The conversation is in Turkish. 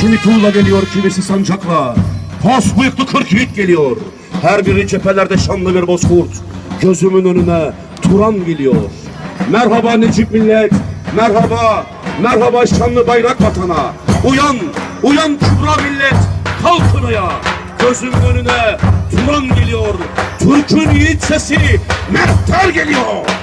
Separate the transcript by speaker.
Speaker 1: Kimi tuğla geliyor, kimisi sancakla. Pos bıyıklı kırk yiğit geliyor. Her biri cephelerde şanlı bir bozkurt. Gözümün önüne Turan geliyor. Merhaba Necip millet, merhaba, merhaba şanlı bayrak vatana. Uyan, uyan kübra millet, kalkın ayağa. Gözümün önüne Turan geliyor. Türk'ün yiğit sesi Mehter geliyor.